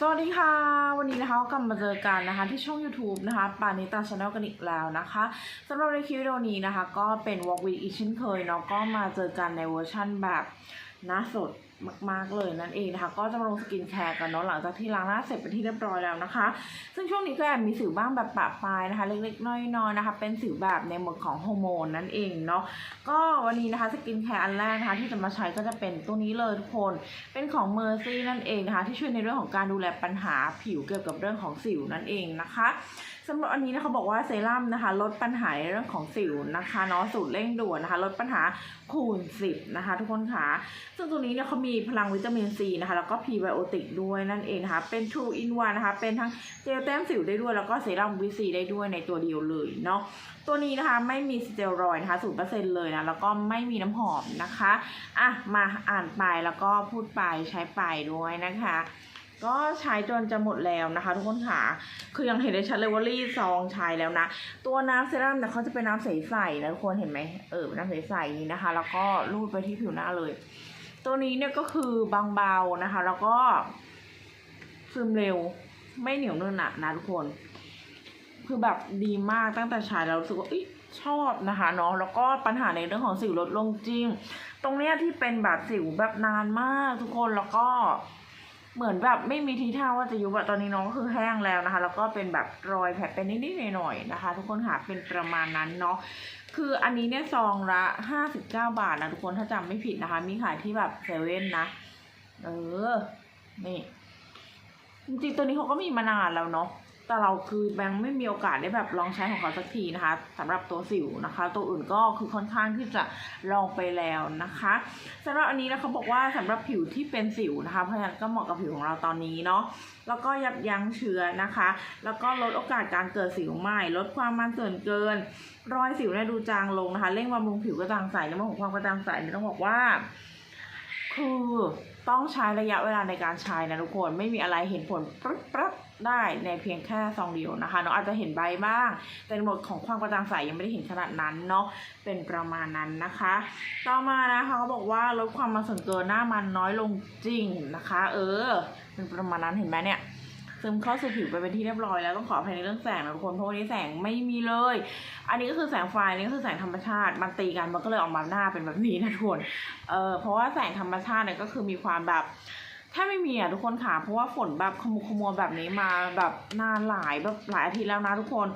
สวัสดีค่ะ วันนี้นะคะก็กลับมาเจอกันนะคะที่ช่อง YouTube นะคะปานิตาชาแนลกันอีกแล้วนะคะสำหรับในคลิปวิดีโอนี้นะคะ ก็เป็น Walk with อีกเช่นเคยเนาะก็มาเจอกันในเวอร์ชั่นแบบหน้าสด มาก ๆ เลยนั่นเองนะคะ ก็จะมาลงสกินแคร์กันเนาะหลังจากที่ล้างหน้าเสร็จเป็นที่เรียบร้อยแล้วนะคะ ซึ่งช่วงนี้ก็แอบมีสิวบ้างแบบปะปลายนะคะ เล็กๆ น้อยๆนะคะ เป็นสิวแบบในหมวดของฮอร์โมนนั่นเองเนาะก็วันนี้นะคะสกินแคร์อันแรกนะคะที่จะมาใช้ก็จะเป็นตัวนี้เลยทุกคนเป็นของ Mercy นั่นเองนะคะที่ช่วยในเรื่องของการดูแลปัญหาผิวเกี่ยวกับเรื่องของสิวนั่นเองนะคะ สำหรับอันนี้นะคะบอกว่าเซรั่มนะคะ ลดปัญหาเรื่องของสิวนะคะเนาะสูตรเร่งด่วนนะคะ ลดปัญหาคูณ10นะคะ ทุกคนค่ะซึ่งตัวนี้เนี่ยเขามีพลังวิตามินซีนะคะ แล้วก็พรีไบโอติกด้วยนั่นเองนะคะ เป็น True in One นะคะ เป็นทั้งเจลแต้มสิวได้ด้วย แล้วก็เซรั่มวิซีได้ด้วยในตัวเดียวเลยเนาะตัวนี้นะคะไม่มีสเตียรอยนะคะศูนเปอร์เซ็นเลยนะ แล้วก็ไม่มีน้ำหอมนะคะอะมาอ่านไปแล้วก็พูดไปใช้ไปด้วยนะคะ ก็ใช้จนจะหมดแล้วนะคะ ทุกคนค่ะ คือยังเห็นได้ชัดเลยว่ารีซองใช้แล้วนะ ตัวน้ำเซรั่มเนี่ยเขาจะเป็นน้ำใสๆนะทุกคนเห็นไหมเออน้ำใสๆนี้นะคะ แล้วก็รูดไปที่ผิวหน้าเลย ตัวนี้เนี่ยก็คือบางเบานะคะ แล้วก็ซึมเร็วไม่เหนียวเนื้อหนะนะทุกคน คือแบบดีมากตั้งแต่ใช้แล้วรู้สึกว่าอยชอบนะคะเนาะแล้วก็ปัญหาในเรื่องของสิวลดลงจริง ตรงเนี้ยที่เป็นแบบสิวแบบนานมากทุกคนแล้วก็ เหมือนแบบไม่มีทีท่าว่าจะยุบอะตอนนี้น้องก็คือแห้งแล้วนะคะ แล้วก็เป็นแบบรอยแผลเป็นนิดๆหน่อยๆนะคะ ทุกคนค่ะเป็นประมาณนั้นเนาะคืออันนี้เนี่ยซองละห้าสิบเก้าบาทนะทุกคนถ้าจำไม่ผิดนะคะ มีขายที่แบบเซเว่นนะเออนี่จริงๆตัวนี้เขาก็มีมานานแล้วเนาะ แต่เราคือแบงค์ไม่มีโอกาสได้แบบลองใช้ของเขาสักทีนะคะสำหรับตัวสิวนะคะ ตัวอื่นก็คือค่อนข้างที่จะลองไปแล้วนะคะสำหรับอันนี้นะเขาบอกว่าสำหรับผิวที่เป็นสิวนะคะ เพราะฉะนั้นก็เหมาะกับผิวของเราตอนนี้เนาะแล้วก็ยับยั้งเชื้อนะคะ แล้วก็ลดโอกาสการเกิดสิวใหม่ ลดความมันส่วนเกิน รอยสิวเนี่ยดูจางลงนะคะ เร่งบำรุงผิวกระจ่างใสในเรื่องของความกระจ่างใสเนี่ยต้องบอกว่า คือ ต้องใช้ระยะเวลาในการใช้นะทุกคนไม่มีอะไรเห็นผลปั๊บปั๊บได้ในเพียงแค่ซองเดียวนะคะเนาะอาจจะเห็นใบบ้าง แต่หมดของความกระจ่างใสยังไม่ได้เห็นขนาดนั้นเนาะเป็นประมาณนั้นนะคะ ต่อมานะคะเขาบอกว่าลดความมันส่วนเกินหน้ามันน้อยลงจริงนะคะ เออเป็นประมาณนั้นเห็นไหมเนี่ย ซึมเข้าสู่ผิวไปเป็นที่เรียบร้อยแล้วต้องขออภัยในเรื่องแสงนะทุกคนเพราะวันนี้แสงไม่มีเลย อันนี้ก็คือแสงไฟนนี้ก็คือแสงธรรมชาติมันตีกันมันก็เลยออกมาหน้าเป็นแบบนี้นะทุกคนเออเพราะว่าแสงธรรมชาติเนี่ยก็คือมีความแบบถ้าไม่มีอะทุกคนค่ะเพราะว่าฝนแบบขมุขมัวแบบนี้มาแบบนานหลายแบบหลายอาทิตย์แล้วนะทุกคน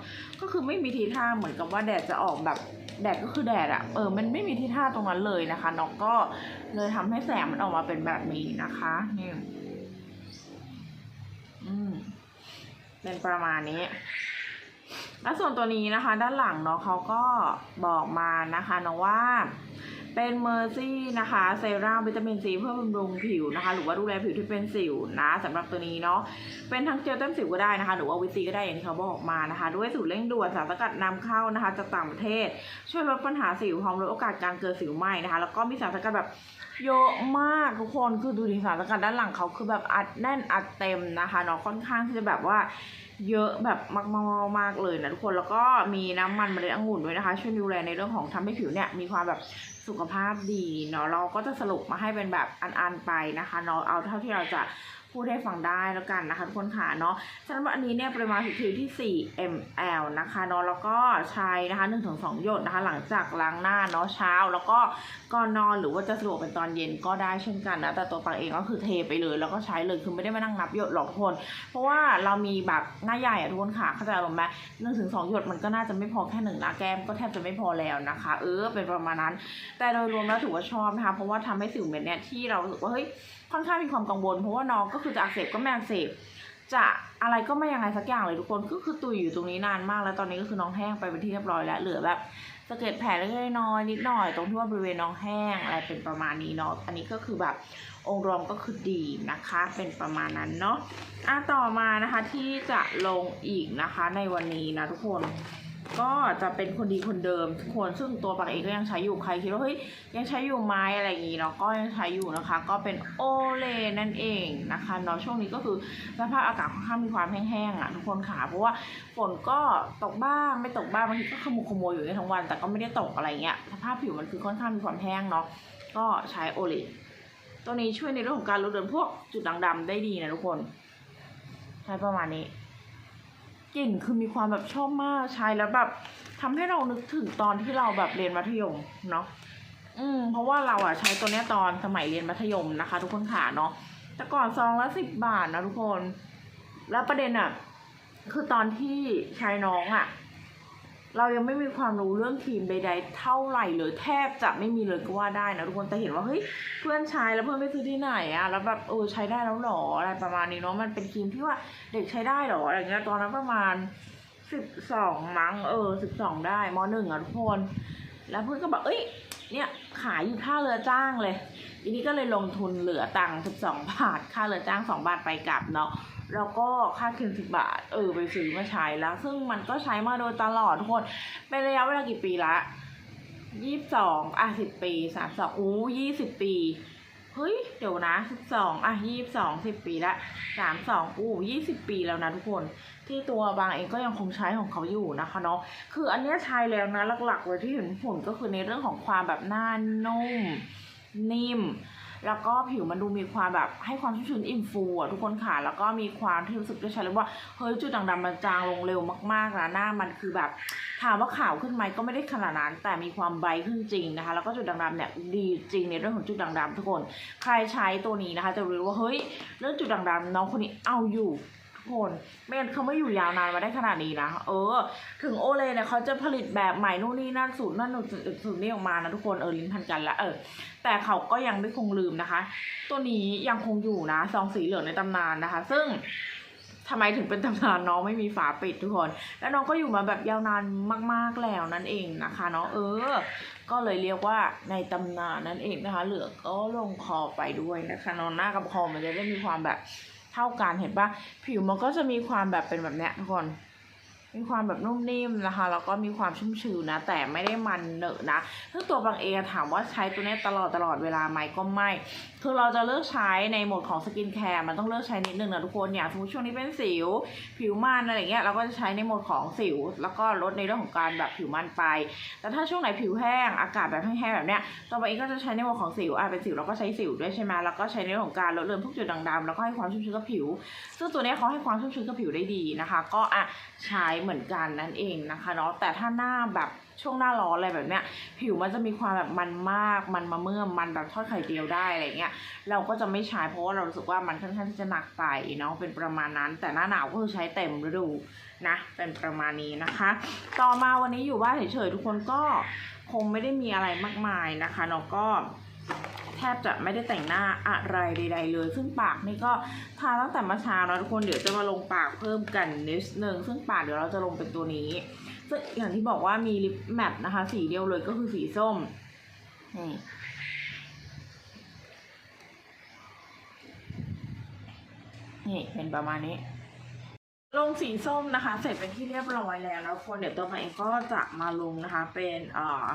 ก็คือไม่มีทีท่าเหมือนกับว่าแดดจะออกแบบแดดก็คือแดดอะเออ มันไม่มีทีท่าตรงนั้นเลยนะคะน้องก็เลยทำให้แสงมันออกมาเป็นแบบนี้นะคะนี่ อืมเป็นประมาณนี้ และส่วนตัวนี้นะคะ ด้านหลังเนาะเขาก็บอกมานะคะเนาะว่า เป็นเมอร์ซี่นะคะเซรั่มวิตามินซีเพื่อบำรุงผิวนะคะ หรือว่าดูแลผิวที่เป็นสิวนะสำหรับตัวนี้เนาะเป็นทั้งเจลแต้มสิวก็ได้นะคะ หรือว่าวิตซีก็ได้อย่างที่เขาบอกมานะคะ ด้วยสูตรเร่งด่วนสารสกัดนำเข้านะคะจากต่างประเทศ ช่วยลดปัญหาสิวพร้อมลดโอกาสการเกิดสิวไหม้นะคะ แล้วก็มีสารสกัดแบบเยอะมากทุกคนคือดูดิสารสกัดด้านหลังเขาคือแบบอัดแน่นอัดเต็มนะคะเนาะค่อนข้างที่จะแบบว่าเยอะแบบมากๆมากๆเลยนะทุกคนแล้วก็มีน้ำมันเมล็ดองุ่นด้วยนะคะ ช่วยดูแลในเรื่องของทำให้ผิวเนี่ยมีความแบบ สุขภาพดีเนาะเราก็จะสรุปมาให้เป็นแบบอันๆไปนะคะเนาะเอาเท่าที่เราจะ พูดให้ฟังได้แล้วกันนะคะทุกคนค่ะเนาะสำหรับอันนี้เนี่ยปริมาณสุทธิที่ 4 ml นะคะเนาะแล้วก็ใช้นะคะ 1-2 หยดนะคะ หลังจากล้างหน้าเนาะเช้า แล้วก็ก่อนนอนหรือว่าจะสะดวกเป็นตอนเย็นก็ได้เช่นกันนะ แต่ตัวปังเองก็คือเทไปเลย แล้วก็ใช้เลยคือไม่ได้มานั่งนับหยดหรอกทุกคน เพราะว่าเรามีแบบหน้าใหญ่อะทุกคนค่ะเข้าใจอารมณ์ไหมหนึ่งถึงสองหยดมันก็น่าจะไม่พอแค่หนึ่งน้าแก้มก็แทบจะไม่พอแล้วนะคะ เออเป็นประมาณนั้น แต่โดยรวมแล้วถือว่าชอบนะคะเพราะว่าทำให้สิวเม็ดเนี่ยที่เรารู้สึกว่าเฮ้ย ค่อนข้างมีความกังวล เพราะว่าน้องก็คือจะอักเสบก็ไม่อักเสบจะอะไรก็ไม่ยังไงสักอย่างเลยทุกคนก็คือตุยอยู่ตรงนี้นานมากแล้วตอนนี้ก็คือน้องแห้งไปเป็นที่เรียบร้อยแล้วเหลือแบบสะเก็ดแผลเล็กๆน้อยนิดหน่อยตรงที่ว่าบริเวณน้องแห้งอะไรเป็นประมาณนี้เนาะอันนี้ก็คือแบบองค์รวมก็คือดีนะคะ เป็นประมาณนั้นเนาะอะต่อมานะคะที่จะลงอีกนะคะในวันนี้นะทุกคน ก็จะเป็นคนดีคนเดิมทุกคนซึ่งตัวปังเองก็ยังใช้อยู่ใครคิดว่าเฮ้ยยังใช้อยู่ไหมอะไรอย่างงี้เนาะก็ยังใช้อยู่นะคะ ก็เป็นโอเลนั่นเองนะคะเนาะช่วงนี้ก็คือสภาพอากาศค่อนข้างมีความแห้งๆอะทุกคนค่ะเพราะว่าฝนก็ตกบ้างไม่ตกบ้างบางทีก็ขมุกขโมยอยู่ในทั้งวัน แต่ก็ไม่ได้ตกอะไรเงี้ยสภาพผิวมันคือค่อนข้างมีความแห้งเนาะก็ใช้โอเลตัวนี้ช่วยในเรื่องของการลดเลือนพวกจุดด่างดำได้ดีนะทุกคนใช้ประมาณนี้ กลิ่นคือมีความแบบชอบมากใช้แล้วแบบทำให้เรานึกถึงตอนที่เราแบบเรียนมัธยมเนาะอืม เพราะว่าเราอะใช้ตัวเนี้ยตอนสมัยเรียนมัธยมนะคะ ทุกคนค่ะเนาะแต่ก่อนซองละสิบบาทนะทุกคน แล้วประเด็นอะ คือตอนที่ชายน้องอะ เรายังไม่มีความรู้เรื่องครีมใดๆ เท่าไหร่เลยแทบจะไม่มีเลยก็ว่าได้นะทุกคนแต่เห็นว่าเฮ้ยเพื่อนใช้แล้วเพื่อนไปซื้อที่ไหนอะแล้วแบบเออใช้ได้แล้วหรออะไรประมาณนี้เนาะมันเป็นครีมที่ว่าเด็กใช้ได้หรออะไรเงี้ยตอนนั้นประมาณสิบสองมั้งเออสิบสองได้มหนึ่งอะทุกคน แล้วเพื่อนก็บอกเอ้ยเนี่ยขายอยู่ท่าเรือจ้างเลยทีนี้ก็เลยลงทุนเหลือตังค์สิบสองบาทค่าเรือจ้างสองบาทไปกลับเนาะ แล้วก็ค่าคืนสิบบาท เออ ไปซื้อมาใช้แล้ว ซึ่งมันก็ใช้มาโดยตลอดทุกคน เป็นระยะเวลากี่ปีละยี่สิบสองอะสิบปีสามสองอู้ยี่สิบปี เฮ้ย เดี๋ยวนะสิบสองอะยี่สิบสองสิบปีละสามสองอู้ยี่สิบปีแล้วนะทุกคน ที่ตัวบางเองก็ยังคงใช้ของเขาอยู่นะคะเนาะ คืออันเนี้ยใช้แล้วนะหลักๆเลยที่เห็นผลก็คือในเรื่องของความแบบหน้านุ่มนิ่ม แล้วก็ผิวมันดูมีความแบบให้ความชุ่มชื้นอิ่มฟูอะทุกคนค่ะ แล้วก็มีความที่รู้สึกได้ใช้เลยว่าเฮ้ยจุดด่างดำมันจางลงเร็วมากๆนะหน้ามันคือแบบถามว่าขาวขึ้นไหมก็ไม่ได้ขนาดนั้น แต่มีความไบขึ้นจริงนะคะ แล้วก็จุดด่างดำเนี่ยดีจริงในเรื่องของจุดด่างดำทุกคน ใครใช้ตัวนี้นะคะ จะรู้ว่าเฮ้ยเรื่องจุดด่างดำน้องคนนี้เอาอยู่ คนไม่งั้นเขาไม่อยู่ยาวนานมาได้ขนาดนี้นะ เออ ถึงโอเลเนี่ยเขาจะผลิตแบบใหม่นู่นนี่นั่นสูตรนั่นสูตรนี่ออกมานะทุกคนเออลิ้นพันกันละเออ แต่เขาก็ยังไม่คงลืมนะคะ ตัวนี้ยังคงอยู่นะซองสีเหลืองในตำนานนะคะ ซึ่งทำไมถึงเป็นตำนานน้องไม่มีฝาปิดทุกคน แล้วน้องก็อยู่มาแบบยาวนานมาก ๆแล้วนั่นเองนะคะเนาะเออ ก็เลยเรียกว่าในตำนานนั่นเองนะคะ เหลือก็ลงคอไปด้วยนะคะเนอนหน้ากับคอมันจะได้มีความแบบ เท่ากันเห็นปะผิวมันก็จะมีความแบบเป็นแบบเนี้ยทุกคนมีความแบบนุ่มนิ่มนะคะแล้วก็มีความชุ่มชื้นนะ แต่ไม่ได้มันเหนอะนะซึ่งตัวบางเองถามว่าใช้ตัวนี้ตลอดตลอดเวลาไหมก็ไม่คือเราจะเลือกใช้ในโหมดของสกินแคร์มันต้องเลือกใช้นิดนึงนะทุกคนอย่างสมมติช่วงนี้เป็นสิว ผิวมันอะไรเงี้ยเราก็จะใช้ในโหมดของสิว แล้วก็ลดในเรื่องของการแบบผิวมันไป แต่ถ้าช่วงไหนผิวแห้งอากาศแบบแห้งๆแบบเนี้ยตัวบางเองก็จะใช้ในโหมดของสิวอะเป็นสิวเราก็ใช้สิวด้วยใช่ไหมแล้วก็ใช้ในเรื่องของการลดเลือนพวกจุดด่างๆแล้วก็ให้ความชุ่มชื้นกับผิว ซึ่งตัวเนี้ยเขาให้ความชุ่มชื้นกับผิวได้ดีนะคะ ก็อะใช้เหมือนกันนั่นเองนะคะเนาะแต่ถ้าหน้าแบบ ช่วงหน้าร้อนอะไรแบบเนี้ย ผิวมันจะมีความแบบมันมาก มันมาเมื่อมมันแบบทอดไข่เจียวได้อะไรเงี้ย เราก็จะไม่ใช้เพราะว่าเรารู้สึกว่ามันค่อนข้างที่จะหนักไปเนาะ เป็นประมาณนั้น แต่หน้าหนาวก็คือใช้เต็มฤดูนะ เป็นประมาณนี้นะคะ ต่อมาวันนี้อยู่บ้านเฉยๆทุกคนก็คงไม่ได้มีอะไรมากมายนะคะเนาะก็แทบจะไม่ได้แต่งหน้าอะไรใดๆเลย ซึ่งปากนี่ก็ทาตั้งแต่เมื่อเช้านะทุกคนเดี๋ยวจะมาลงปากเพิ่มกันนิดนึงซึ่งปากเดี๋ยวเราจะลงเป็นตัวนี้ อย่างที่บอกว่ามีลิปแมทนะคะ สีเดียวเลยก็คือสีส้มนี่นี่เป็นประมาณนี้ ลงสีส้มนะคะ เสร็จเป็นที่เรียบร้อยแล้วแล้วคนเดี๋ยวตัวมาเองก็จะมาลงนะคะ เป็นเอ่อ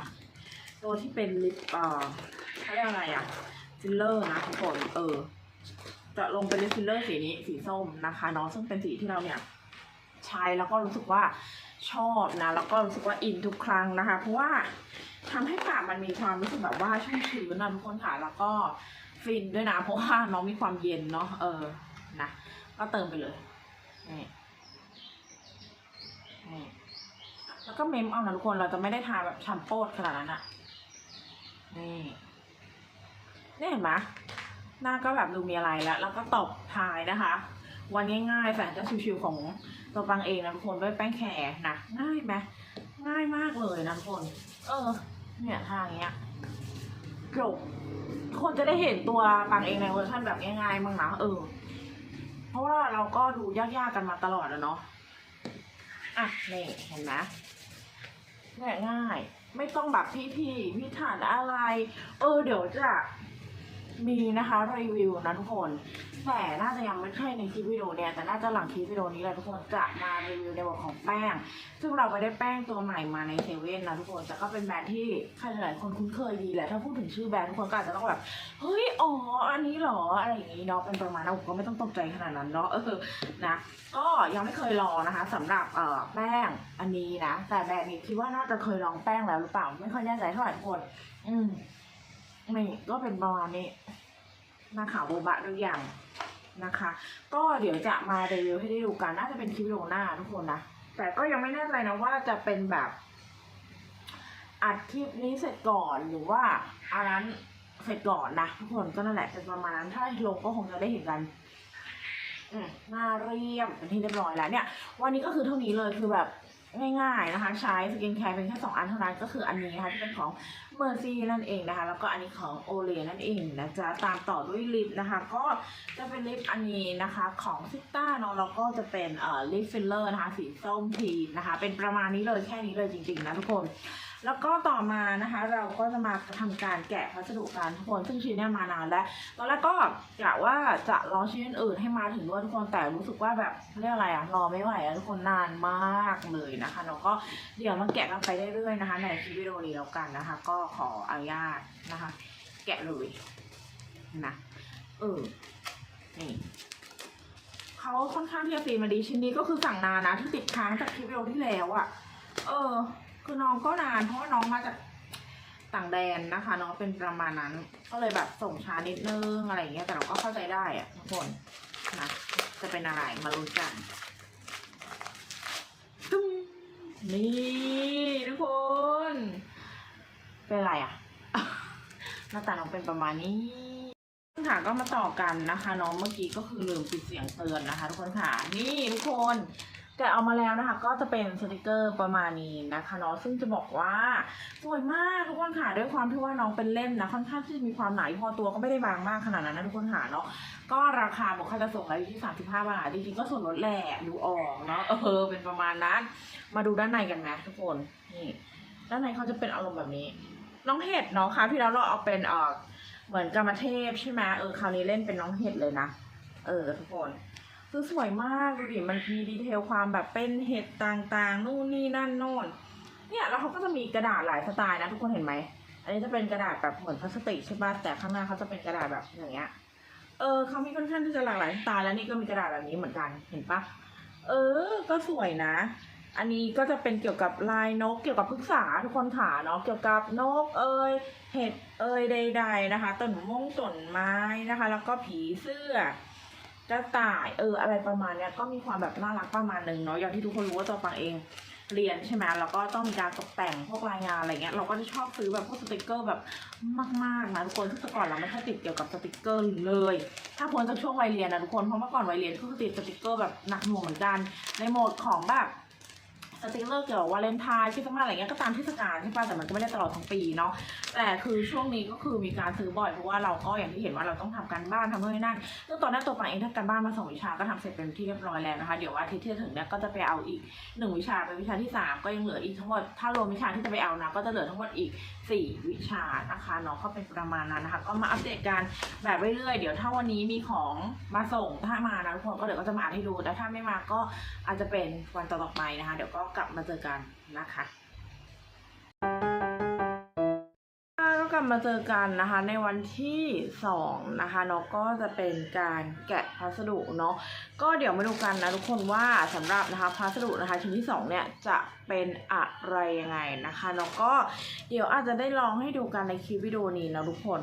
ตัวที่เป็นลิปเอ่อเขาเรียกอะไรอะฟิลเลอร์นะทุกคนเออ จะลงเป็นลิปฟิลเลอร์สีนี้สีส้มนะคะเนาะซึ่งเป็นสีที่เราเนี่ยใช้แล้วก็รู้สึกว่า ชอบนะ แล้วก็รู้สึกว่าอินทุกครั้งนะคะ เพราะว่าทำให้ปากมันมีความรู้สึกแบบว่าชุ่มชื้นนะทุกคนค่ะ แล้วก็ฟินด้วยนะ เพราะว่าน้องมีความเย็นเนาะเออนะก็เติมไปเลยนี่นี่แล้วก็เมมเอานะทุกคนเราจะไม่ได้ทาแบบชัมโปดขนาดนั้นอะนี่นี่เห็นไหมหน้าก็แบบดูมีอะไรแล้ว แล้วก็ตบท้ายนะคะ วันง่ายๆแสนจะชิวๆของตัวปังเองนะทุกคนด้วยแป้งแขนะง่ายไหมง่ายมากเลยนะทุกคน เออ เนี่ยทางเงี้ยจบคนจะได้เห็นตัวปังเองในเวอร์ชันแบบง่ายๆมั้งนะเออ เพราะว่าเราก็ดูยากๆกันมาตลอดแล้วเนาะอะนี่เห็นไหมเนี่ยง่ายไม่ต้องแบบพี่พี่พี่ฐานอะไร เออเดี๋ยวจะ มีนะคะรีวิวนะทุกคน แต่น่าจะยังไม่ใช่ในคลิปวิดีโอเนี่ยแต่น่าจะหลังคลิปวิดีโอนี้แหละทุกคนจะมารีวิวในบทของแป้ง ซึ่งเราไปได้แป้งตัวใหม่มาในเซเว่นนะทุกคนแต่ก็เป็นแบรนด์ที่ใครหลายๆคนคุ้นเคยดีแหละถ้าพูดถึงชื่อแบรนด์ทุกคนก็อาจจะต้องแบบเฮ้ยอ๋ออันนี้หรออะไรอย่างนี้เนาะเป็นประมาณนั้นผมก็ไม่ต้องตกใจขนาดนั้นเนาะเออนะก็ยังไม่เคยลองนะคะสำหรับเอ่อแป้งอันนี้นะแต่แบรนด์นี้คิดว่าน่าจะเคยลองแป้งแล้วหรือเปล่า ไม่ค่อยแน่ใจเท่าไหร่ทุกคนอืม นี่ก็เป็นประมาณนี้หน้าขาวโบบะทุกอย่างนะคะ ก็เดี๋ยวจะมารีวิวให้ได้ดูกันน่าจะเป็นคลิปวิดีโอหน้าทุกคนนะแต่ก็ยังไม่แน่ใจนะว่าจะเป็นแบบอัดคลิปนี้เสร็จก่อนหรือว่าอันนั้นเสร็จก่อนนะทุกคนก็นั่นแหละเป็นประมาณนั้นถ้าลงก็คงจะได้เห็นกันมหน้าเรียบเป็นที่เรียบร้อยแล้วเนี่ย วันนี้ก็คือเท่านี้เลยคือแบบง่ายๆนะคะ ใช้สกินแคร์เป็นแค่สองอันเท่านั้นก็คืออันนี้นะคะที่เป็นของ เมอร์ซี่นั่นเองนะคะ แล้วก็อันนี้ของโอเลนั่นเองนะจ๊ะตามต่อด้วยลิปนะคะ ก็จะเป็นลิปอันนี้นะคะของซิต้าเนาะแล้วก็จะเป็นเอ่อลิปฟิลเลอร์นะคะสีส้มทีนะคะ เป็นประมาณนี้เลยแค่นี้เลยจริงๆนะทุกคน แล้วก็ต่อมานะคะเราก็จะมาทำการแกะพัสดุกันทุกคนซึ่งชิ้นเนี้ยมานานแล้วตอนแรกก็กะว่าจะรอชิ้นอื่นให้มาถึงด้วยทุกคนแต่รู้สึกว่าแบบเรียกอะไรอะรอไม่ไหวอะทุกคนนานมากเลยนะคะแล้วก็เดี๋ยวมาแกะกันไปเรื่อยๆนะคะ ในคลิปวิดีโอนี้แล้วกันนะคะ ก็ขออนุญาตนะคะ แกะเลยนะเออนี่เขาค่อนข้างที่จะตีมาดีชิ้นนี้ก็คือสั่งนานนะที่ติดค้างจากคลิปวิดีโอที่แล้วอะเออ คือน้องก็นานเพราะว่าน้องมาจากต่างแดนนะคะน้องเป็นประมาณนั้น ก็เลยแบบส่งช้านิดนึงอะไรอย่างเงี้ยแต่เราก็เข้าใจได้อะทุกคนนะจะเป็นอะไรมาลุ้นกันตุ้มนี่ทุกคน เป็นอะไรอะหน้าตาน้องเป็นประมาณนี้ค่ะก็มาต่อกันนะคะ น้องเมื่อกี้ก็คือลืมปิดเสียงเตือนนะคะ ทุกคนค่ะ นี่ทุกคน แกะเอามาแล้วนะคะ ก็จะเป็นสติกเกอร์ประมาณนี้นะคะเนาะซึ่งจะบอกว่าสวยมากทุกคนค่ะด้วยความที่ว่าน้องเป็นเล่มนะค่อนข้างที่จะมีความหนาพอตัวก็ไม่ได้บางมากขนาดนั้นนะทุกคนค่ะเนาะก็ราคาบอกค่าจะส่งอะไรอยู่ที่ 35 บาทจริงๆก็ส่วนลดแหละดูออกเนาะเออเป็นประมาณนั้น มาดูด้านในกันไหมทุกคนนี่ด้านในเขาจะเป็นอารมณ์แบบนี้ น้องเห็ดเนาะค่ะที่แล้วเราเอาเป็นเออเหมือนกรรมเทพใช่ไหมเออคราวนี้เล่นเป็นน้องเห็ดเลยนะเออทุกคน คือสวยมากดูดิมันมีดีเทลความแบบเป็นเห็ดต่างๆ นู่นนี่นั่นโน่นเนี่ยแล้วเขาก็จะมีกระดาษหลายสไตล์นะทุกคนเห็นไหมอันนี้จะเป็นกระดาษแบบเหมือนพลาสติกใช่ป่ะแต่ข้างหน้าเขาจะเป็นกระดาษแบบอย่างเงี้ยเออเขามีค่อนข้างที่จะหลากหลายสไตล์แล้วนี่ก็มีกระดาษแบบนี้เหมือนกันเห็นปะเออ ก็สวยนะ อันนี้ก็จะเป็นเกี่ยวกับลายนกเกี่ยวกับพฤกษาทุกคนขาเนาะเกี่ยวกับนกเอยเห็ดเอยใด ๆ นะคะต้นมงต้นไม้นะคะ แล้วก็ผีเสื้อ กระต่ายเอออะไรประมาณเนี้ยก็มีความแบบน่ารักประมาณหนึ่งเนาะอย่างที่ทุกคนรู้ว่าตัวปังเองเรียนใช่ไหมแล้วก็ต้องมีการตกแต่งพวกรายงานอะไรเงี้ย เราก็จะชอบซื้อแบบพวกสติกเกอร์แบบมากๆนะทุกคนทุกแต่ก่อนเราไม่ค่อยติดเกี่ยวกับสติกเกอร์เลย ถ้าพ้นจากช่วงวัยเรียนนะทุกคน เพราะเมื่อก่อนวัยเรียนก็ติดสติกเกอร์แบบหนักหน่วงเหมือนกัน ในโหมดของแบบ ติกเกอร์เกี่ยวกับวาเลนไทน์คริสต์มาสอะไรเงี้ยก็ตามเทศกาลใช่ป่ะแต่มันก็ไม่ได้ตลอดทั้งปีเนาะแต่คือช่วงนี้ก็คือมีการซื้อบ่อยเพราะว่าเราก็อย่างที่เห็นว่าเราต้องทำการบ้านทำนู่นนี่นั่นซึ่งตอนนี้ตัวปังเองทำการบ้านมาสองวิชาก็ทำเสร็จเป็นที่เรียบร้อยแล้วนะคะเดี๋ยวอาทิตย์ที่จะถึงเนี่ยก็จะไปเอาอีกหนึ่งวิชาเป็นวิชาที่สามก็ยังเหลืออีกทั้งหมดถ้ารวมวิชาที่จะไปเอานะก็จะเหลือทั้งหมดอีกสี่วิชานะคะเนาะก็เป็นประมาณนั้นนะคะ ก็มาอัปเดตกันแบบเรื่อยๆเดี๋ยวถ้าวันนี้มีของมาส่งถ้ามานะทุกคนก็เดี๋ยวก็จะมาให้ดูแต่ถ้าไม่มาก็อาจจะเป็นวันต่อๆไปนะคะ เดี๋ยวก็กลับมาเจอกันนะคะก็กลับมาเจอกันนะคะในวันที่สองนะคะเนาะก็จะเป็นการแกะพัสดุเนาะก็เดี๋ยวมาดูกันนะทุกคนว่าสำหรับนะคะพัสดุนะคะชิ้นที่สองเนี่ยจะเป็นอะไรยังไงนะคะเนาะก็เดี๋ยวอาจจะได้ลองให้ดูกันในคลิปวิดีโอนี้นะทุกคน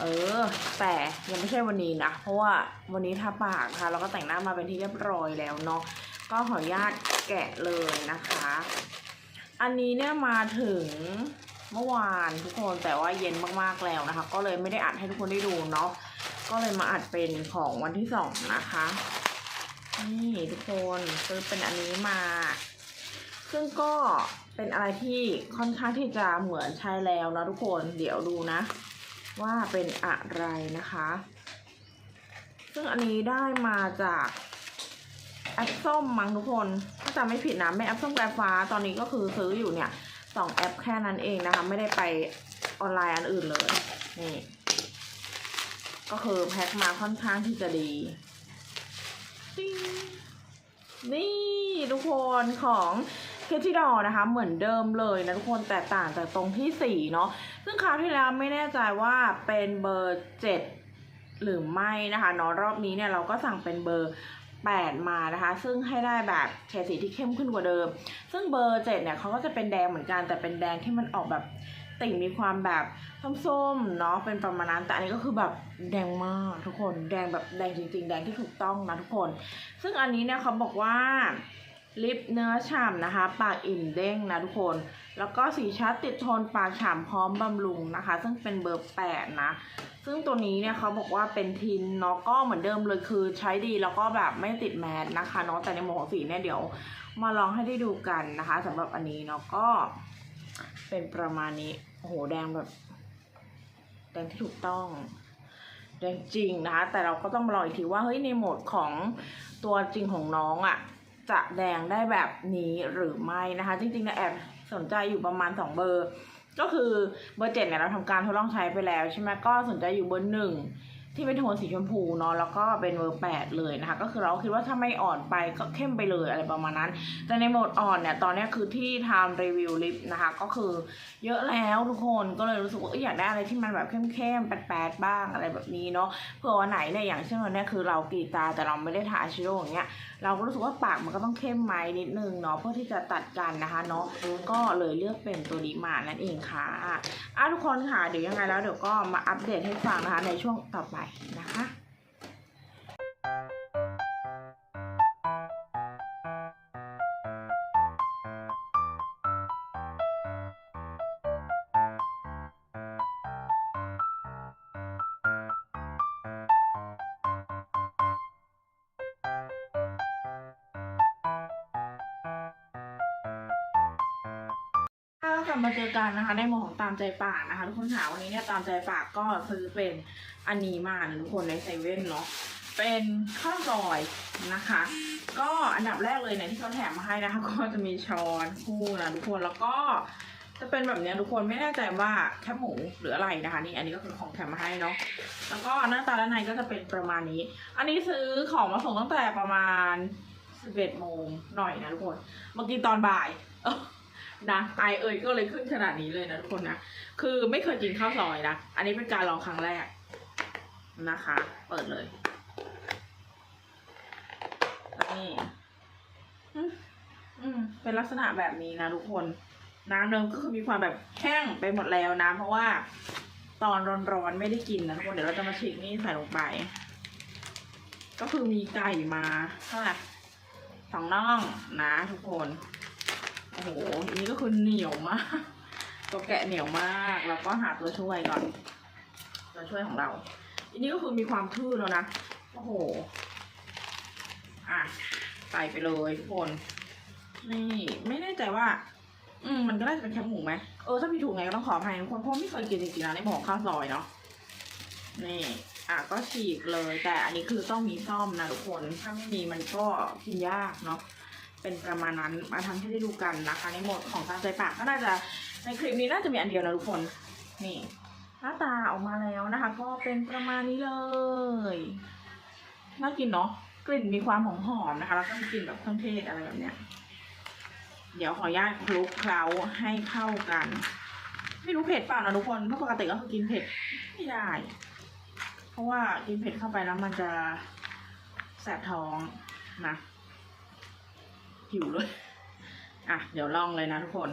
เออ แต่ยังไม่ใช่วันนี้นะ เพราะว่าวันนี้ทาปากนะคะแล้วก็แต่งหน้ามาเป็นที่เรียบร้อยแล้วเนาะ ก็ขออนุญาตแกะเลยนะคะ อันนี้เนี่ยมาถึงเมื่อวานทุกคนแต่ว่าเย็นมากๆแล้วนะคะ ก็เลยไม่ได้อัดให้ทุกคนได้ดูเนาะก็เลยมาอัดเป็นของวันที่สองนะคะ นี่ทุกคนซื้อเป็นอันนี้มา ซึ่งก็เป็นอะไรที่ค่อนข้างที่จะเหมือนใช้แล้วนะทุกคนเดี๋ยวดูนะ ว่าเป็นอะไรนะคะ ซึ่งอันนี้ได้มาจาก แอปส้มมั้งทุกคนถ้าจำไม่ผิดนะไม่แอปส้มแกรฟ้าตอนนี้ก็คือซื้ออยู่เนี่ยสองแอปแค่นั้นเองนะคะ ไม่ได้ไปออนไลน์อันอื่นเลยนี่ก็คือแพ็คมาค่อนข้างที่จะดีนี่ทุกคนของเคที่ดอนะคะเหมือนเดิมเลยนะทุกคนแต่ต่างจากตรงที่สี่เนาะซึ่งคราวที่แล้วไม่แน่ใจว่าเป็นเบอร์เจ็ดหรือไม่นะคะเนาะรอบนี้เนี่ยเราก็สั่งเป็นเบอร์ 8 มานะคะ ซึ่งให้ได้แบบเฉดสีที่เข้มขึ้นกว่าเดิม ซึ่งเบอร์ 7 เนี่ยเขาก็จะเป็นแดงเหมือนกันแต่เป็นแดงที่มันออกแบบติ่งมีความแบบส้มๆเนาะเป็นประมาณนั้นแต่อันนี้ก็คือแบบแดงมากทุกคนแดงแบบแดงจริงๆ แดงที่ถูกต้องนะทุกคน ซึ่งอันนี้เนี่ยเขาบอกว่า ลิปเนื้อฉ่ำนะคะ ปากอิ่มเด้งนะทุกคน แล้วก็สีชัดติดทนปากฉ่ำพร้อมบำรุงนะคะ ซึ่งเป็นเบอร์แปดนะ ซึ่งตัวนี้เนี่ยเขาบอกว่าเป็นทินเนาะก็เหมือนเดิมเลยคือใช้ดีแล้วก็แบบไม่ติดแมสนะคะเนาะแต่ในโมดของสีเนี่ยเดี๋ยวมาลองให้ได้ดูกันนะคะสำหรับอันนี้เนาะก็เป็นประมาณนี้โอ้โหแดงแบบแดงที่ถูกต้องแดงจริงนะคะ แต่เราก็ต้องมาลออีกทีว่าเฮ้ยในโหมดของตัวจริงของน้องอะ่ะ จะแดงได้แบบนี้หรือไม่นะคะ จริงๆนะแอบสนใจอยู่ประมาณ 2 เบอร์ ก็คือเบอร์เจ็ดเนี่ยเราทำการทดลองใช้ไปแล้วใช่ไหมก็สนใจอยู่เบอร์หนึ่งที่เป็นโทนสีชมพูเนาะแล้วก็เป็นเบอร์แปดเลยนะคะ ก็คือเราคิดว่าถ้าไม่อ่อนไปก็เข้มไปเลยอะไรประมาณนั้น แต่ในโหมดอ่อนเนี่ยตอนนี้คือที่ทำรีวิวลิปนะคะ ก็คือเยอะแล้วทุกคนก็เลยรู้สึกว่าอยากได้อะไรที่มันแบบเข้มๆแปดๆบ้างอะไรแบบนี้เนาะเผื่อวันไหนเนี่ยอย่างเช่นวันนี้คือเรากรีดตาแต่เราไม่ได้ทาอาชิโดว์อย่างเงี้ย เราก็รู้สึกว่าปากมันก็ต้องเข้มไหมนิดนึงเนาะเพื่อที่จะตัดกันนะคะเนาะก็เลยเลือกเป็นตัวนี้มานั่นเองค่ะอะทุกคนค่ะเดี๋ยวยังไงแล้วเดี๋ยวก็มาอัปเดตให้ฟังนะคะในช่วงต่อไปนะคะ กลับมาเจอกันนะคะในโมของตามใจปากนะคะทุกคนค่ะวันนี้เนี่ยตามใจปากก็ซื้อเป็นอันนี้มานะทุกคนในเซเว่นเนาะเป็นข้าวซอยนะคะ ก็อันดับแรกเลยเนี่ยที่เขาแถมมาให้นะคะ ก็จะมีช้อนคู่นะทุกคนแล้วก็จะเป็นแบบเนี้ยทุกคนไม่แน่ใจว่าแคบหมูหรืออะไรนะคะ นี่อันนี้ก็คือของแถมมาให้เนาะแล้วก็หน้าตาด้านในก็จะเป็นประมาณนี้ อันนี้ซื้อของมาส่งตั้งแต่ประมาณ11โมงหน่อยนะทุกคนเมื่อกี้ตอนบ่ายเนะไตเอ่ยก็เลยขึ้นขนาดนี้เลยนะทุกคนนะ คือไม่เคยกินข้าวซอยนะ อันนี้เป็นการลองครั้งแรกนะคะ เปิดเลยนี่อืมอืมเป็นลักษณะแบบนี้นะทุกคน น้ำเดิมก็คือมีความแบบแห้งไปหมดแล้วนะ เพราะว่า ตอนร้อนๆไม่ได้กินนะทุกคนเดี๋ยวเราจะมาฉีกนี่ใส่ลงไป ก็คือมีไก่มาเท่าไหร่สองน่องนะทุกคน โหอันนี้ก็คือเหนียวมากตัวแกะเหนียวมากแล้วก็หาตัวช่วยก่อน ตัวช่วยของเรา อันนี้ก็คือมีความทื่อแล้วนะโอ้โหอะใส่ไปเลยทุกคน นี่ ไม่แน่ใจว่า อืมมันก็น่าจะเป็นแคบหมูไหมเออถ้าพี่ถูกไงก็ต้องขออภัยทุกคนเพราะไม่เคยกินจริงๆนะในหมอข้าวซอยเนาะนี่ อะก็ฉีกเลย แต่อันนี้คือต้องมีซ่อมนะทุกคน ถ้าไม่มีมันก็กินยากเนาะ เป็นประมาณนั้นมาทำให้ได้ดูกันนะคะในโหมดของตามใจปากก็น่าจะในคลิปนี้น่าจะมีอันเดียวนะทุกคนนี่หน้าตาออกมาแล้วนะคะ ก็เป็นประมาณนี้เลยน่ากินเนาะกลิ่นมีความหอมหอมนะคะแล้วก็มีกลิ่นแบบเครื่องเทศอะไรแบบเนี้ยเดี๋ยวขออนุญาตคลุกเคล้าให้เข้ากันไม่รู้เผ็ดเปล่านะทุกคนเพราะปกติก็คือกินเผ็ดไม่ได้ เพราะว่ากินเผ็ดเข้าไปแล้วมันจะแสบท้องนะ หิวเลย อะ เดี๋ยวลองเลยนะทุกคน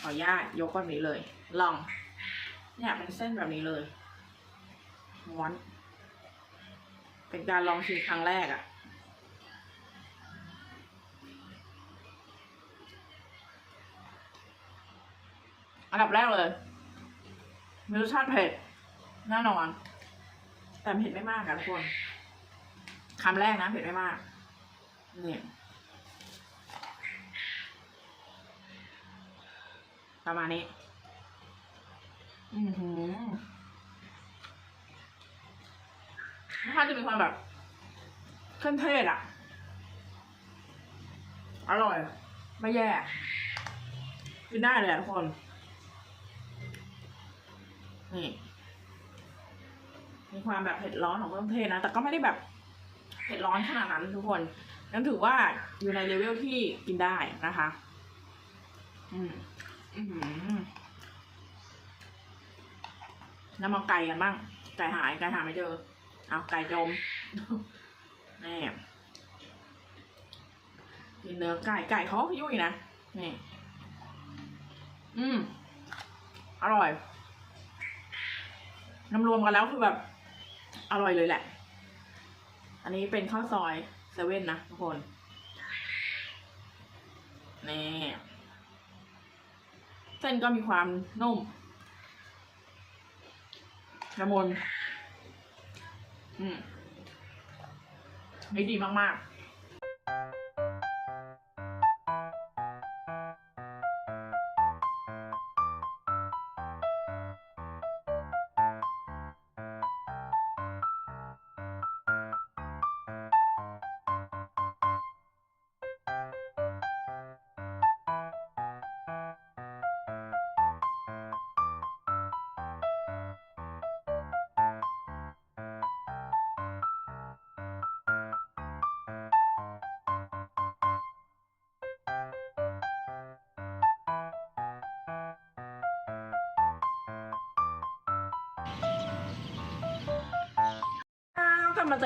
ขออนุญาตยกแบบนี้เลย ลอง เนี่ยเป็นเส้นแบบนี้เลยม้วน เป็นการลองชิมครั้งแรกอะ่ะ อันดับแรกเลย มีรสชาติเผ็ดแน่นอน แต่เผ็ดไม่มากอะทุกคนคำแรกนะเผ็ดไม่มากเนี่ย ประมาณนี้ อือหือถ้าจะมีความแบบเครื่องเทศอะ อร่อย ไม่แย่กินได้เลยอะทุกคน นี่มีความแบบเผ็ดร้อนของเครื่องเทศนะ แต่ก็ไม่ได้แบบเผ็ดร้อนขนาดนั้นทุกคนยังถือว่าอยู่ในเลเวลที่กินได้นะคะ อืม อืมแล้วมาไก่กันบ้าง ไก่หายไก่หาไม่เจอ เอาไก่จมนี่กินเนื้อไก่ไก่เขายุ่ยนะ นี่ อืม อร่อยน้ำรวมกันแล้วคือแบบ อร่อยเลยแหละ อันนี้เป็นข้าวซอยเซเว่นนะทุกคน นี่ เส้นก็มีความนุ่มละมุนอืมดีมากๆ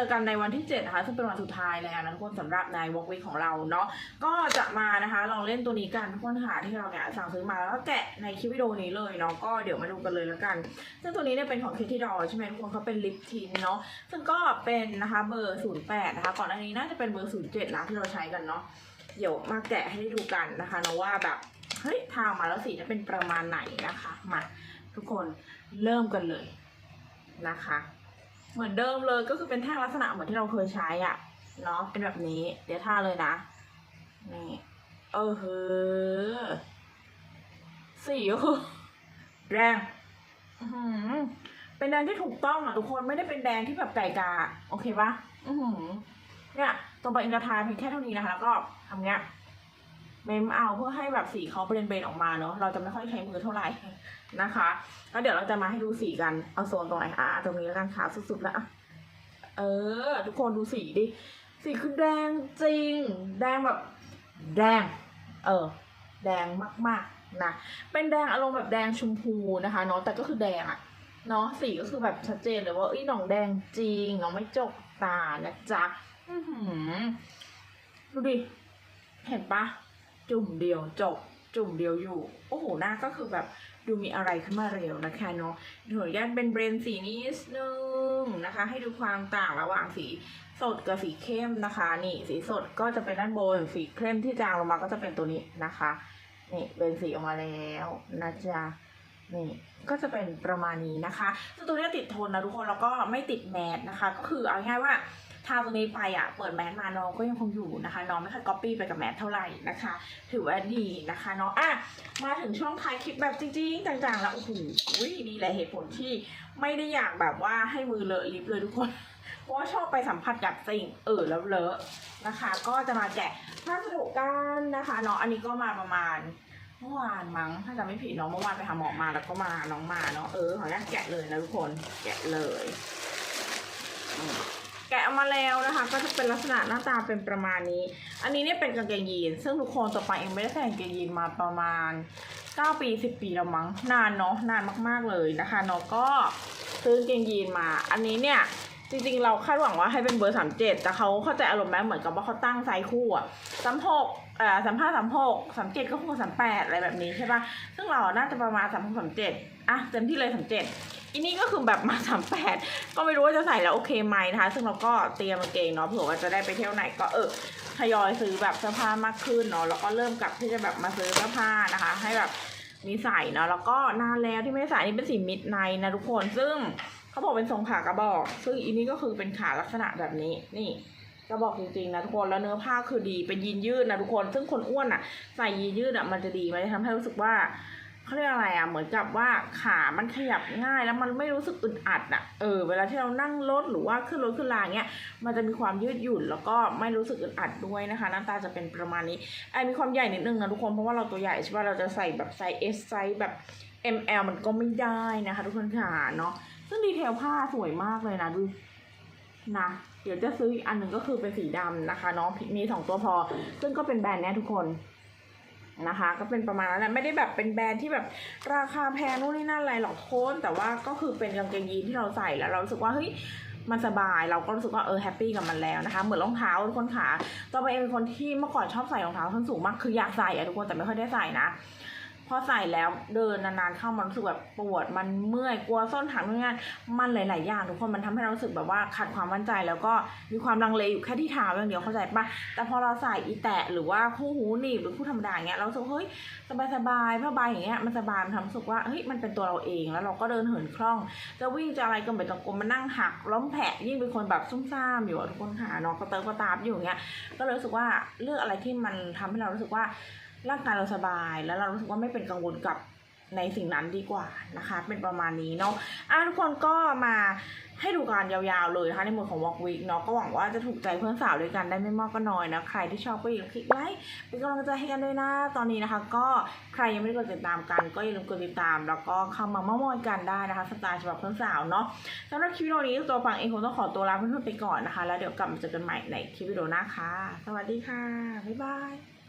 อกันในวันที่7นะคะซึ่งเป็นวันสุดท้ายแล้วนะทุกคนสำหรับในวอล์กวีของเราเนาะก็จะมานะคะลองเล่นตัวนี้กันทุกคนหาที่เราเนี่ยสั่งซื้อมาแล้วก็แกะในคลิปวิดีโอนี้เลยเนาะก็เดี๋ยวมาดูกันเลยแล้วกัน ซึ่งตัวนี้เนี่ยเป็นของเคที่ดอใช่ไหมทุกคนเขาเป็นลิปทินเนาะซึ่งก็เป็นนะคะเบอร์08นะคะก่อนอันนี้น่าจะเป็นเบอร์07นะที่เราใช้กันเนาะเดี๋ยวมาแกะให้ได้ดูกันนะคะเนาะว่าแบบเฮ้ยทามาแล้วสีจะเป็นประมาณไหนนะคะมาทุกคนเริ่มกันเลยนะคะ เหมือนเดิมเลยก็คือเป็นแท่งลักษณะเหมือนที่เราเคยใช้อะเนาะเป็นแบบนี้ เดี๋ยวท่าเลยนะนี่เออเฮ้อสีก็คือแรงอื้อหือเป็นแดงที่ถูกต้องอะทุกคนไม่ได้เป็นแดงที่แบบไก่กา โอเคปะอือหือเนี่ยตรงไปอินทาเพียงแค่เท่านี้นะคะ แล้วก็ทำเงี้ย เมมเอาเพื่อให้แบบสีเขาเบรนๆออกมาเนาะเราจะไม่ค่อยใช้มือเท่าไหร่นะคะแล้วเดี๋ยวเราจะมาให้ดูสีกันเอาโซนตรงไหนอะตรงนี้แล้วกันขาวสุดๆแล้วอะเออ ทุกคนดูสีดิสีคือแดงจริง แดงแบบ แดง เออ แดงมากๆนะเป็นแดงอารมณ์แบบแดงชมพูนะคะเนาะแต่ก็คือแดงอะเนาะสีก็คือแบบชัดเจนเลยว่าอ้หนองแดงจริงเนาะไม่จกตานะจ๊ะดูดิเห็นปะ จุ่มเดียวจบจุ่มเดียวอยู่ โอ้โห หน้าก็คือแบบดูมีอะไรขึ้นมาเร็วนะคะเนาะหน่วยย่านเป็นเบรนสีนิดนึงนะคะ ให้ดูความต่างระหว่างสีสดกับสีเข้มนะคะ นี่สีสดก็จะเป็นด้านบนสีเข้มที่จางลงมาก็จะเป็นตัวนี้นะคะ นี่เป็นสีออกมาแล้วนะจ๊ะนี่ก็จะเป็นประมาณนี้นะคะตัวนี้ติดทนนะทุกคนแล้วก็ไม่ติดแมสนะคะ ก็คือเอาง่ายว่า ทาตัวนี้ไปอะเปิดแมสมาน้องก็ยังคงอยู่นะคะ น้องไม่เคยก๊อปปี้ไปกับแมสเท่าไหร่นะคะ ถือว่าดีนะคะเนาะอะมาถึงช่วงท้ายคลิปแบบจริงๆต่างๆ แล้วโอ้โหนี่แหละเหตุผลที่ไม่ได้อยากแบบว่าให้มือเลอะลิปเลยทุกคนเพราะชอบไปสัมผัสกับสิ่งเออแล้วเลอะนะคะ ก็จะมาแกะพัสดุกันนะคะเนาะอันนี้ก็มาประมาณเมื่อวานมั้งถ้าจำไม่ผิดเนาะเมื่อวานไปหาหมอมาแล้วก็มาน้องมาเนาะเออขออนุญาตแกะเลยนะทุกคนแกะเลยอืม แกะออกมาแล้วนะคะ ก็จะเป็นลักษณะหน้าตาเป็นประมาณนี้ อันนี้เนี่ยเป็นกางเกงยีน ซึ่งทุกคนต่อไปเองไม่ได้ใส่กางเกงยีนมาประมาณ 9 ปี 10 ปีแล้วมั้ง นานเนาะ นานมากๆเลยนะคะเนาะก็ซื้อกางเกงยีนมา อันนี้เนี่ยจริงๆ เราคาดหวังว่าให้เป็นเบอร์สามเจ็ดแต่เขาเข้าใจอารมณ์ไหมเหมือนกับว่าเขาตั้งไซส์คู่อะสามหกเอ่อสามห้าสามหกสามเจ็ดก็คู่สามแปดอะไรแบบนี้ใช่ปะซึ่งเราน่าจะประมาณสามหกสามเจ็ดอะเต็มที่เลยสามเจ็ด อันนี้ก็คือแบบมาสามแปดก็ไม่รู้ว่าจะใส่แล้วโอเคไหมนะคะ ซึ่งเราก็เตรียมกางเกงเนาะเผื่อว่าจะได้ไปเที่ยวไหนก็เออทยอยซื้อแบบเสื้อผ้ามากขึ้นเนาะแล้วก็เริ่มกลับที่จะแบบมาซื้อเสื้อผ้านะคะ ให้แบบมีใส่เนาะแล้วก็นานแล้วที่ไม่ใส่นี่เป็นสีมิดไนนะทุกคนซึ่งเขาบอกเป็นทรงขากระบอก ซึ่งอีนี่ก็คือเป็นขาลักษณะแบบนี้นี่กระบอกจริงๆนะทุกคนแล้วเนื้อผ้าคือดีเป็นยีนยืดนะทุกคน ซึ่งคนอ้วนอะ ใส่ยีนยืดอะมันจะดีมันจะทำให้รู้สึกว่า เขาเรียกอะไรอะ เหมือนกับว่าขามันขยับง่ายแล้วมันไม่รู้สึกอึดอัดอะ เออ เวลาที่เรานั่งรถหรือว่าขึ้นรถขึ้นรางเงี้ย มันจะมีความยืดหยุ่นแล้วก็ไม่รู้สึกอึดอัดด้วยนะคะ หน้าตาจะเป็นประมาณนี้ ไอ้มีความใหญ่นิดนึงนะทุกคน เพราะว่าเราตัวใหญ่ใช่ป่ะ เราจะใส่แบบไซส์ S ไซส์แบบ ML มันก็ไม่ได้นะคะ ทุกคนค่ะเนาะ ซึ่งดีเทลผ้าสวยมากเลยนะดูนะเดี๋ยวจะซื้ออีกอันหนึ่งก็คือเป็นสีดำนะคะเนาะมีสองตัวพอ ซึ่งก็เป็นแบรนด์เนี้ยทุกคน นะคะ ก็เป็นประมาณนั้นแหละไม่ได้แบบเป็นแบรนด์ที่แบบราคาแพงนู่นนี่นั่นอะไรหรอกโค้นแต่ว่าก็คือเป็นกางเกงยีนที่เราใส่แล้วเรารู้สึกว่าเฮ้ยมันสบายเราก็รู้สึกว่าเออแฮปปี้กับมันแล้วนะคะเหมือนรองเท้าทุกคนขาตัวเองเป็นคนที่เมื่อก่อนชอบใส่รองเท้าส้นสูงมากคืออยากใส่อะทุกคนแต่ไม่ค่อยได้ใส่นะ พอใส่แล้วเดินนานๆเข้ามันรู้สึกแบบปวดมันเมื่อยกลัวส้นถังนู่นนั่นมันหลายๆอย่างทุกคนมันทำให้เรารู้สึกแบบว่าขาดความมั่นใจแล้วก็มีความลังเลอยู่แค่ที่เท้าอย่างเดียวเข้าใจปะแต่พอเราใส่อีแตะหรือว่าคู่หูหนีบหรือคู่ธรรมดาอย่างเงี้ยเราสึกเฮ้ยสบายๆผ้าใบอย่างเงี้ยมันสบายมันทำให้รู้สึกว่าเฮ้ยมันเป็นตัวเราเองแล้วเราก็เดินเหินคล่อง จะวิ่งจะอะไรก็ไม่ต้องกลัวมานั่งหักล้มแผลยิ่งเป็นคนแบบซุ่มซ่ามอยู่ทุกคนค่ะน้องก็เติร์กก็ตามอยู่เงี้ยก็เลยรู้สึกว่าเลือกอะไรที่มันทำให้เรารู้สึกว่า ร่างกายเราสบาย แล้วเรารู้สึกว่าไม่เป็นกังวลกับในสิ่งนั้นดีกว่านะคะ เป็นประมาณนี้เนาะอะทุกคนก็มาให้ดูกันยาวๆเลยนะคะในหมวดของ Walk Week เนาะก็หวังว่าจะถูกใจเพื่อนสาวด้วยกันได้ไม่มากก็น้อยนะ ใครที่ชอบก็อย่าลืมคลิกไลค์เป็นกำลังใจให้กันด้วยนะ ตอนนี้นะคะ ก็ใครยังไม่ได้กดติดตามกัน ก็อย่าลืมกดติดตาม แล้วก็เข้ามาเม้ามอยกันได้นะคะสไตล์ฉบับเพื่อนสาวเนาะสำหรับคลิปวิดีโอนี้ตัวฟังเองคงต้องขอตัวลาเพื่อนๆไปก่อนนะคะ แล้วเดี๋ยวกลับมาเจอกันใหม่ในคลิปวิดีโอหน้าค่ะ สวัสดีค่ะบ๊ายบาย